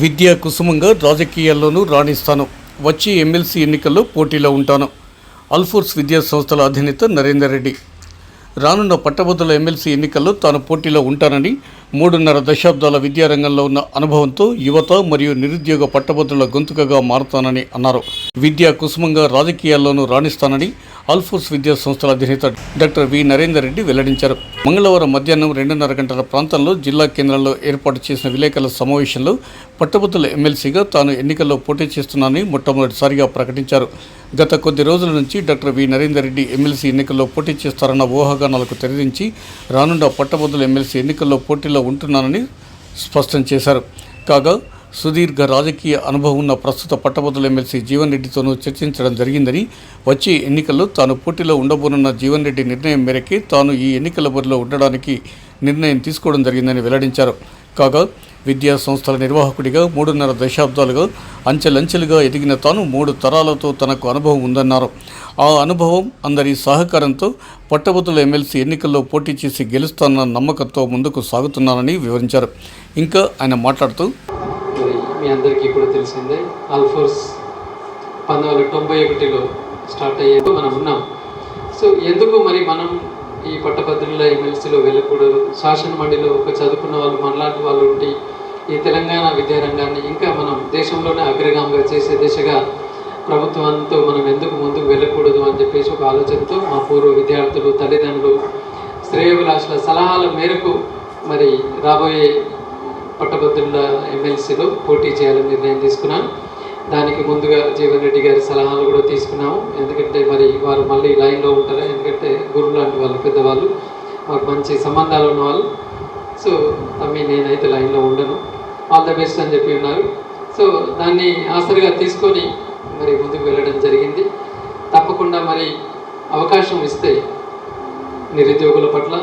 విద్యా కుసుమంగా రాజకీయాల్లోనూ రాణిస్తాను. వచ్చే ఎమ్మెల్సీ ఎన్నికల్లో పోటీలో ఉంటాను. అల్ఫోర్స్ విద్యా సంస్థల అధినేత నరేందర్ రెడ్డి. రానున్న పట్టభద్రుల ఎమ్మెల్సీ ఎన్నికల్లో తాను పోటీలో ఉంటానని మూడున్నర దశాబ్దాల విద్యారంగంలో ఉన్న అనుభవంతో యువత మరియు నిరుద్యోగ పట్టభద్రుల గొంతుకగా మారుతానని అన్నారు. విద్యా కుసుమంగా రాజకీయాల్లోనూ రాణిస్తానని అల్ఫోర్స్ విద్యా సంస్థల అధినేత డాక్టర్ వి నరేందర్ రెడ్డి వెల్లడించారు. మంగళవారం మధ్యాహ్నం రెండున్నర గంటల ప్రాంతంలో జిల్లా కేంద్రంలో ఏర్పాటు చేసిన విలేకరుల సమావేశంలో పట్టభద్రుల ఎమ్మెల్సీగా తాను ఎన్నికల్లో పోటీ చేస్తున్నానని మొట్టమొదటిసారిగా ప్రకటించారు. గత కొద్ది రోజుల నుంచి doctor V Narender Reddy MLC ఎన్నికల్లో పోటీ చేస్తారన్న ఊహాగానాలకు తెరదించి రానున్న పట్టభద్రుల ఎమ్మెల్సీ ఎన్నికల్లో పోటీలో ఉంటున్నానని స్పష్టం చేశారు. కాగా సుదీర్ఘ రాజకీయ అనుభవం ఉన్న ప్రస్తుత పట్టభద్రుల ఎమ్మెల్సీ జీవన్ రెడ్డితోనూ చర్చించడం జరిగిందని వచ్చే ఎన్నికల్లో తాను పోటీలో ఉండబోనున్న జీవన్ రెడ్డి నిర్ణయం మేరకే తాను ఈ ఎన్నికల బరిలో ఉండడానికి నిర్ణయం తీసుకోవడం జరిగిందని వెల్లడించారు. కాగా విద్యా సంస్థల నిర్వాహకుడిగా మూడున్నర దశాబ్దాలుగా అంచెలంచెలుగా ఎదిగిన తాను మూడు తరాలతో తనకు అనుభవం ఉందన్నారు. ఆ అనుభవం అందరి సహకారంతో పట్టభద్రుల ఎమ్మెల్సీ ఎన్నికల్లో పోటీ చేసి గెలుస్తానన్న నమ్మకంతో ముందుకు సాగుతున్నానని వివరించారు. ఇంకా ఆయన మాట్లాడుతూ మీ అందరికీ కూడా తెలిసిందే. ఆల్ఫోర్స్ పంతొమ్మిది వందల తొంభై ఒకటిలో స్టార్ట్ అయ్యేది మనం ఉన్నాం. సో ఎందుకు మరి మనం ఈ పట్టభద్రుల ఎమ్మెల్సీలో వెళ్ళకూడదు? శాసన మండలిలో ఒక చదువుకున్న వాళ్ళు మనలాంటి వాళ్ళు ఉండి ఈ తెలంగాణ విద్యారంగాన్ని ఇంకా మనం దేశంలోనే అగ్రగామిగా చేసే దిశగా ప్రభుత్వంతో మనం ఎందుకు ముందుకు వెళ్ళకూడదు అని చెప్పేసి ఒక ఆలోచనతో మా పూర్వ విద్యార్థులు తల్లిదండ్రులు శ్రేయభిలాషుల సలహాల మేరకు మరి రాబోయే పట్టభద్రుల ఎమ్మెల్సీలో పోటీ చేయాలని నిర్ణయం తీసుకున్నాను దానికి ముందుగా జీవన్ రెడ్డి గారి సలహాలు కూడా తీసుకున్నాము. ఎందుకంటే మరి వారు మళ్ళీ లైన్లో ఉంటారు. ఎందుకంటే గురువు లాంటి వాళ్ళు పెద్దవాళ్ళు. మాకు మంచి సంబంధాలు ఉన్నవాళ్ళు సో తమ్మి నేనైతే లైన్లో ఉండను. ఆల్ ద బెస్ట్ అని చెప్పి ఉన్నారు. సో దాన్ని ఆసరిగా తీసుకొని మరి ముందుకు వెళ్ళడం జరిగింది. తప్పకుండా మరి అవకాశం ఇస్తే నిరుద్యోగుల పట్ల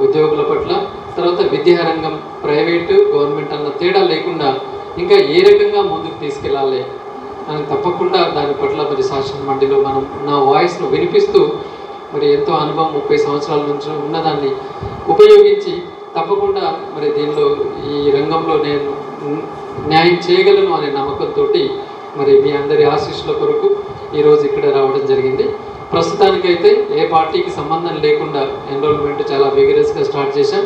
ఉద్యోగుల పట్ల తర్వాత విద్యారంగం ప్రైవేటు గవర్నమెంట్ అన్న తేడా లేకుండా ఇంకా ఏ రకంగా ముందుకు తీసుకెళ్ళాలి అని తప్పకుండా దాని పట్ల మరి శాసన మండలిలో మనం నా వాయిస్ను వినిపిస్తూ మరి ఎంతో అనుభవం ముప్పై సంవత్సరాల నుంచి ఉన్నదాన్ని ఉపయోగించి తప్పకుండా మరి దీనిలో ఈ రంగంలో నేను న్యాయం చేయగలను అనే నమ్మకంతో మరి మీ అందరి ఆశీస్సుల కొరకు ఈరోజు ఇక్కడ రావడం జరిగింది. ప్రస్తుతానికైతే ఏ పార్టీకి సంబంధం లేకుండా ఎన్రోల్మెంట్ చాలా విగరస్గా స్టార్ట్ చేశాం.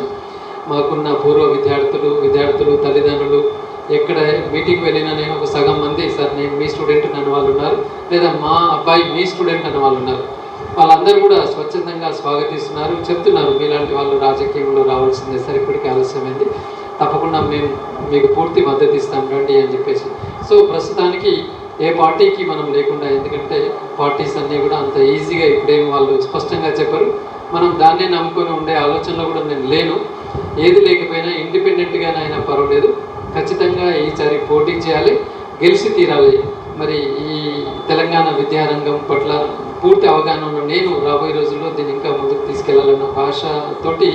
మాకున్న పూర్వ విద్యార్థులు విద్యార్థులు తల్లిదండ్రులు ఎక్కడ మీటింగ్ వెళ్ళినా నేను ఒక సగం మంది సార్ నేను మీ స్టూడెంట్ అన్న వాళ్ళు ఉన్నారు లేదా మా అబ్బాయి మీ స్టూడెంట్ అన్న వాళ్ళు ఉన్నారు. వాళ్ళందరూ కూడా స్వచ్ఛందంగా స్వాగతిస్తున్నారు చెప్తున్నారు మీలాంటి వాళ్ళు రాజకీయంలో రావాల్సిందే సార్ ఇప్పటికీ ఆలస్యమైంది. తప్పకుండా మేము మీకు పూర్తి మద్దతు ఇస్తాం రండి అని చెప్పేసి. సో ప్రస్తుతానికి ఏ పార్టీకి మనం లేకుండా ఎందుకంటే పార్టీస్ అన్నీ కూడా అంత ఈజీగా ఇప్పుడేం వాళ్ళు స్పష్టంగా చెప్పరు. మనం దాన్నే నమ్ముకొని ఉండే ఆలోచనలో కూడా నేను లేను. ఏది లేకపోయినా ఇండిపెండెంట్గానైనా పర్వాలేదు. ఖచ్చితంగా ఈసారి పోటీ చేయాలి. గెలిచి తీరాలి. మరి ఈ తెలంగాణ విద్యారంగం పట్ల పూర్తి అవగాహన నేను రాబోయే రోజుల్లో దీన్ని ఇంకా ముందుకు తీసుకెళ్ళాలన్న భాషతోటి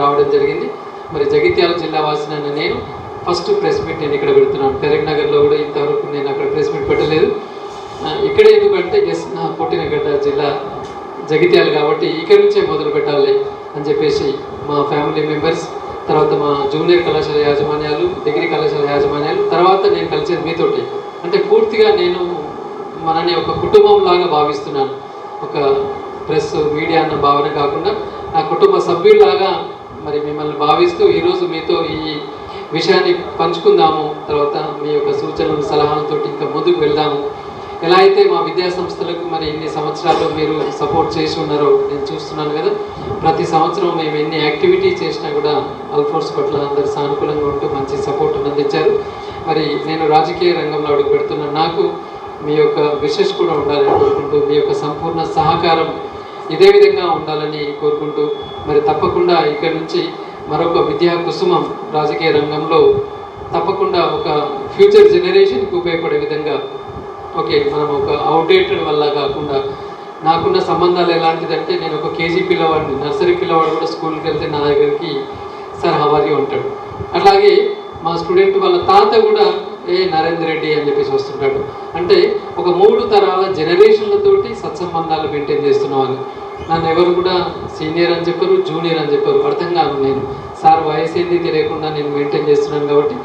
రావడం జరిగింది. మరి జగిత్యాల జిల్లా వాసినైన నేను ఫస్ట్ ప్రెస్ మీట్ నేను ఇక్కడ పెడుతున్నాను. కరీంనగర్లో కూడా ఇంతవరకు నేను అక్కడ ప్రెస్ మీట్ పెట్టలేదు. ఇక్కడ ఎందుకంటే ఎస్ నా పుట్టినగడ్డ జిల్లా జగిత్యాలు కాబట్టి ఇక్కడ నుంచే మొదలు పెట్టాలి అని చెప్పేసి మా ఫ్యామిలీ మెంబర్స్ తర్వాత మా జూనియర్ కళాశాల యాజమాన్యాలు డిగ్రీ కళాశాల యాజమాన్యాలు తర్వాత నేను కలిసేది మీతోటి. అంటే పూర్తిగా నేను మనని ఒక కుటుంబం లాగా భావిస్తున్నాను. ఒక ప్రెస్ మీడియా అన్న భావన కాకుండా నా కుటుంబ సభ్యుల్లాగా మరి మిమ్మల్ని భావిస్తూ ఈరోజు మీతో ఈ విషయాన్ని పంచుకుందాము తర్వాత మీ యొక్క సూచనలు సలహాలతోటి ఇంకా ముందుకు వెళ్దాము. ఎలా అయితే మా విద్యా సంస్థలకు మరి ఎన్ని సంవత్సరాలు మీరు సపోర్ట్ చేసి ఉన్నారో నేను చూస్తున్నాను కదా ప్రతి సంవత్సరం మేము ఎన్ని యాక్టివిటీ చేసినా కూడా అల్ఫోర్స్ పట్ల అందరు సానుకూలంగా ఉంటూ మంచి సపోర్ట్ అందించారు. మరి నేను రాజకీయ రంగంలో అడుగు పెడుతున్న నాకు మీ యొక్క విషెస్ కూడా ఉండాలని కోరుకుంటూ మీ యొక్క సంపూర్ణ సహకారం ఇదే విధంగా ఉండాలని కోరుకుంటూ మరి తప్పకుండా ఇక్కడ నుంచి మరొక విద్యా కుసుమం రాజకీయ రంగంలో తప్పకుండా ఒక ఫ్యూచర్ జనరేషన్కి ఉపయోగపడే విధంగా ఓకే మనం ఒక అవుట్డేటెడ్ వల్ల కాకుండా నాకున్న సంబంధాలు ఎలాంటిదంటే నేను ఒక కేజీ పిల్లవాడిని నర్సరీ పిల్లవాడు కూడా స్కూల్కి వెళ్తే నా దగ్గరికి సార్ హవారీ ఉంటాడు అట్లాగే మా స్టూడెంట్ వాళ్ళ తాత కూడా ఏ నరేందర్ రెడ్డి అని చెప్పేసి వస్తుంటాడు. అంటే ఒక మూడు తరాల జనరేషన్లతోటి సత్సంబంధాలు మెయింటైన్ చేస్తున్న వాళ్ళు. నన్ను ఎవరు కూడా సీనియర్ అని చెప్పరు జూనియర్ అని చెప్పరు అర్థం కాదు నేను. సార్ వయసు ఏంది తెలియకుండా నేను మెయింటైన్ చేస్తున్నాను కాబట్టి